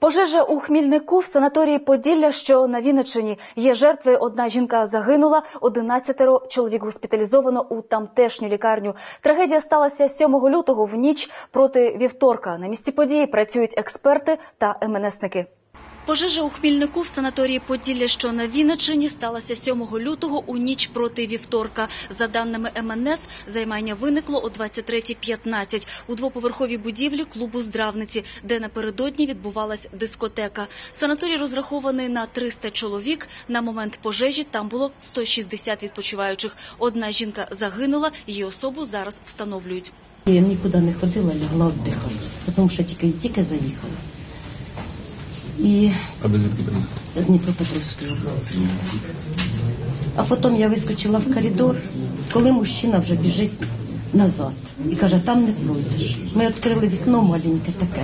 Пожежа у Хмільнику в санаторії Поділля, що на Вінниччині. Є жертви. Одна жінка загинула, 11 чоловік госпіталізовано у тамтешню лікарню. Трагедія сталася 7 лютого в ніч проти вівторка. На місці події працюють експерти та МНСники. Пожежа у Хмільнику в санаторії Поділля, що на Вінниччині, сталася 7 лютого у ніч проти вівторка. За даними МНС, займання виникло о 23.15 у двоповерховій будівлі клубу «Здравниці», де напередодні відбувалась дискотека. Санаторій розрахований на 300 чоловік. На момент пожежі там було 160 відпочиваючих. Одна жінка загинула, її особу зараз встановлюють. Я нікуди не ходила, лягла віддихала, тому що тільки, тільки заїхала. І А приїхали? з Дніпропетровської області. А потім я вискочила в коридор, коли мужчина вже біжить назад і каже, там не пройдеш. Ми відкрили вікно маленьке таке,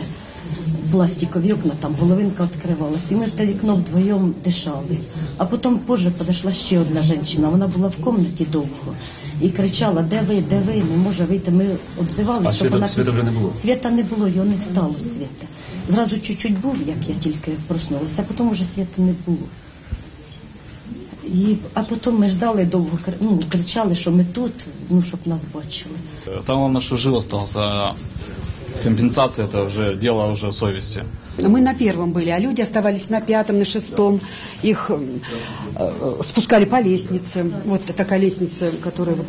пластикові вікна, там головинка відкривалась, і ми в те вікно вдвоєм дишали. А потім позже підійшла ще одна жінка, вона була в кімнаті довго і кричала, де ви, де ви, не може вийти. Ми обзивалися, щоб вона... свята вже не було? Свята не було, його не стало свята. Зразу чуть-чуть був, як я тільки проснулася, а потім вже свята не було. І, а потім ми ждали довго, ну, кричали, що ми тут, ну, щоб нас бачили. Саме на що живо остался. Компенсация это уже дело уже совести. Мы на первом были, а люди оставались на пятом, на шестом. Их э, э, спускали по лестнице. Вот такая лестница, которая вот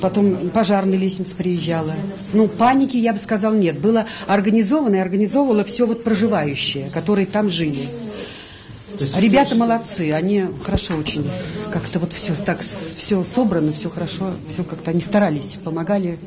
Потом пожарная лестница приезжала. Ну, паники, я бы сказала, нет. Было организовано и организовывало все вот проживающие, которые там жили. Ребята молодцы, они хорошо очень, как-то вот все так, все собрано, все хорошо, все как-то они старались, помогали.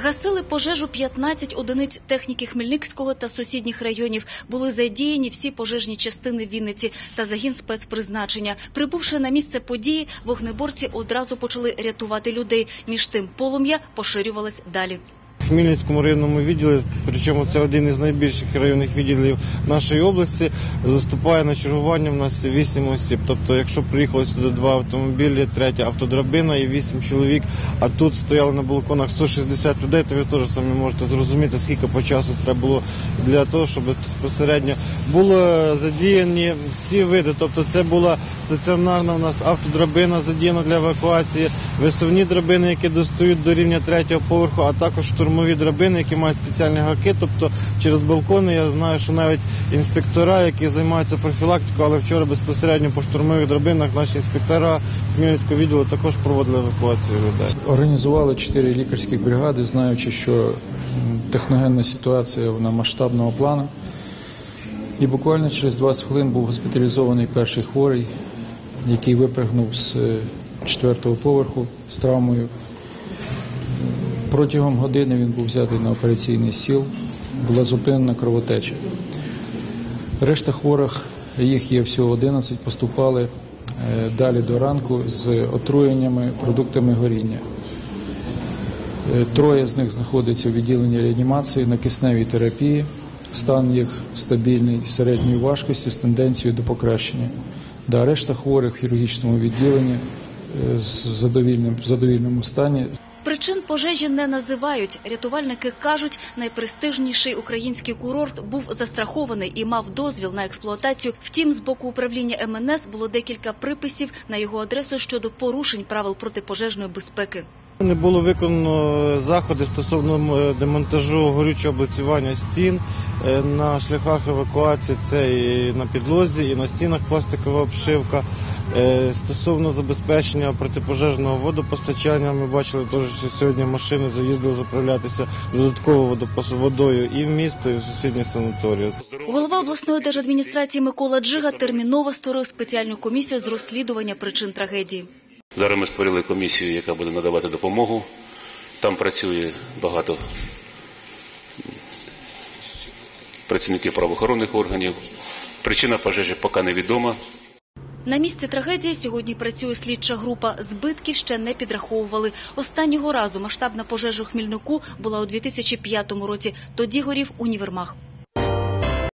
Гасили пожежу 15 одиниць техніки Хмельницького та сусідніх районів. Були задіяні всі пожежні частини Вінниці та загін спецпризначення. Прибувши на місце події, вогнеборці одразу почали рятувати людей. Між тим полум'я поширювалось далі. Хмельницькому районному відділі, причому це один із найбільших районних відділів нашої області, заступає на чергування в нас 8 осіб. Тобто, якщо приїхало сюди два автомобілі, третя автодрабина і 8 чоловік, а тут стояли на балконах 160 людей, то ви теж самі можете зрозуміти, скільки по часу треба було для того, щоб безпосередньо було задіяні всі види. Тобто це була стаціонарна у нас автодрабина задіяна для евакуації, висувні драбини, які достають до рівня третього поверху, а також штурмові драбини, які мають спеціальні гаки. Тобто через балкони я знаю, що навіть інспектора, які займаються профілактикою, але вчора безпосередньо по штурмових драбинах наші інспектора Смілянського відділу також проводили евакуацію людей. Організували чотири лікарські бригади, знаючи, що техногенна ситуація вона масштабного плану. І буквально через 20 хвилин був госпіталізований перший хворий, який випрыгнув з е, четвертого поверху з травмою. Протягом години він був взятий на операційний стіл, була зупинена кровотеча. Решта хворих, їх є всього 11, поступали е, далі до ранку з отруєннями продуктами горіння. Е, Троє з них знаходяться у відділенні реанімації на кисневій терапії. Стан їх стабільний середньої важкості з тенденцією до покращення. Да, решта хворих в хірургічному відділенні е, в задовільному стані. Причин пожежі не називають. Рятувальники кажуть, найпрестижніший український курорт був застрахований і мав дозвіл на експлуатацію. Втім, з боку управління МНС було декілька приписів на його адресу щодо порушень правил протипожежної безпеки. Не було виконано заходи стосовно е, демонтажу горючого облицювання стін е, на шляхах евакуації. Це і на підлозі, і на стінах пластикова обшивка. Е, Стосовно забезпечення протипожежного водопостачання, ми бачили теж, що сьогодні машини заїздили заправлятися додатково водою і в місто, і в сусідні санаторії. Голова обласної держадміністрації Микола Джига терміново створив спеціальну комісію з розслідування причин трагедії. Зараз ми створили комісію, яка буде надавати допомогу. Там працює багато працівників правоохоронних органів. Причина пожежі поки невідома. На місці трагедії сьогодні працює слідча група. Збитків ще не підраховували. Останнього разу масштабна пожежа у Хмільнику була у 2005 році. Тоді горів універмаг.